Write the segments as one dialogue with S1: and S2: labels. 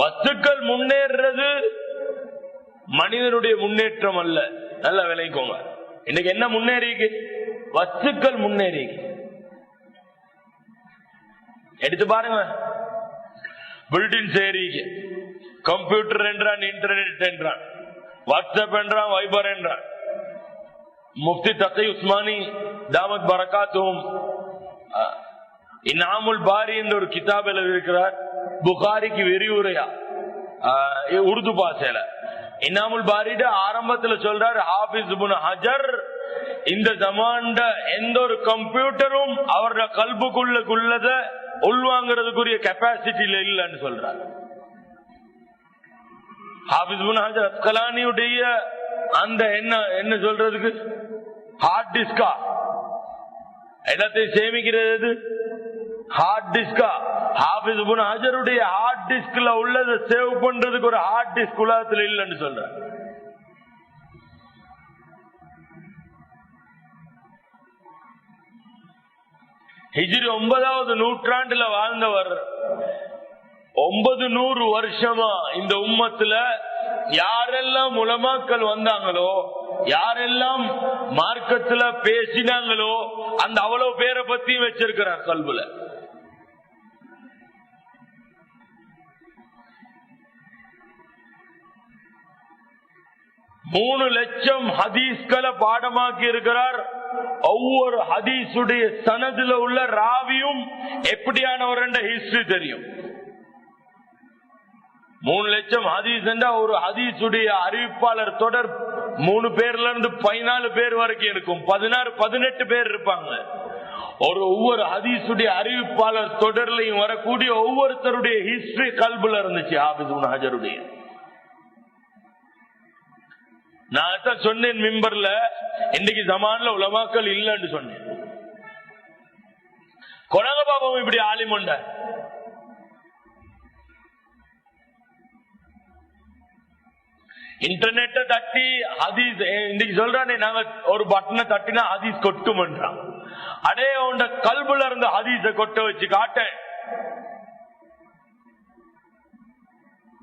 S1: வஸ்துக்கள் முன்னேறது மனிதனுடைய முன்னேற்றம் அல்ல. நல்லா விளைக்கோங்க இன்னைக்கு என்ன முன்னேறிக்கு வத்துக்கள் முன்னேறிக்கு எடுத்து பாருங்க. பில்டிங்ஸ் சேரிக்கு கம்ப்யூட்டர் என்றான் இன்டர்நெட் என்றான். வாட்ஸ்அப் என்றான் வைபர் என்றான். முஃப்தி தத்தை உஸ்மானி தாமத் பரகாத்தும் இந்நாமுல் பாரி என்ற ஒரு கிதாப் எழுதியிருக்கிறார். புகாரிக்கு விரிவுரையா உருது பாசையில. இனாமுல் பாரிட ஆரம்பத்துல சொல்றாரு ஹாபிஸ் ஹஜர் இந்த ஜமாண்ட எந்த ஒரு கம்ப்யூட்டரும் அவரோட கல்புக்குள்ளக்குள்ளத உள்வாங்கிறதுக்குரிய கெப்பாசிட்டியில இல்லைன்னு சொல்றார். ஹாபிஸ் ஹஜர் அஸ்கலானியுடைய அந்த என்ன என்ன சொல்றதுக்கு? ஹார்ட் டிஸ்கா. எல்லாத்தையும் சேமிக்கிறது ஹார்ட் டிஸ்கா ஹாபிஸ் இப்னு ஹஜருடைய ஹார்ட் டிஸ்க்ல உள்ளதை சேவ் பண்றதுக்கு ஒரு ஹார்ட் டிஸ்க் உலகத்தில் இல்லைன்னு சொல்ற ஹிஜிரி ஒன்பதாவது நூற்றாண்டுல வாழ்ந்தவர். ஒன்பது நூறு வருஷமா இந்த உம்மத்துல யாரெல்லாம் உலமாக்கள் வந்தாங்களோ யாரெல்லாம் மார்க்கத்துல பேசினாங்களோ அந்த அவ்வளவு பேரை பத்தியும் வச்சிருக்கிறார் கல்வில மூணு லட்சம் ஹதீஸ்களை பாடமாக்கி இருக்கிறார். ஒவ்வொரு ஹதீஸுடைய சனதுல உள்ள ராவியும் எப்படியானவர் என்ற ஹிஸ்டரி தெரியும். மூணு லட்சம் ஹதீஸ் ஒரு ஹதீஸுடைய அறிவிப்பாளர் தொடர் மூணு பேர்ல இருந்து பதினாலு பேர் வரைக்கும் இருக்கும். பதினாறு பதினெட்டு பேர் இருப்பாங்க. ஒரு ஒவ்வொரு ஹதீஸுடைய அறிவிப்பாளர் தொடர்லையும் வரக்கூடிய ஒவ்வொருத்தருடைய ஹிஸ்டரி கல்புல இருந்துச்சு ஹாபிஸ் ஹஜருடைய. நான் தான் சொன்னேன் மிம்பர்ல இன்னைக்கு ஜமான்ல உலமாக்கள் இல்லைன்னு சொன்னேன். கொனக பாபம் இப்படி ஆலிமுண்ட இன்டர்நெட்ட தட்டி ஹதீஸ் இன்னைக்கு சொல்றானே நாங்க ஒரு பட்டனை தட்டினா ஹதீஸ் கொட்டுமன்றான். அடே உண்ட கல்புல இருந்த ஹதீஸ கொட்ட வச்சு காட்டேன்.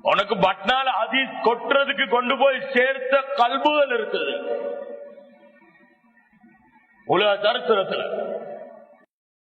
S1: உனக்கு பட்னால ஹதீஸ் கொட்டுறதுக்கு கொண்டு போய் சேர்த்த கல்புகள் இருக்குது. உலக சரித்திரத்தில்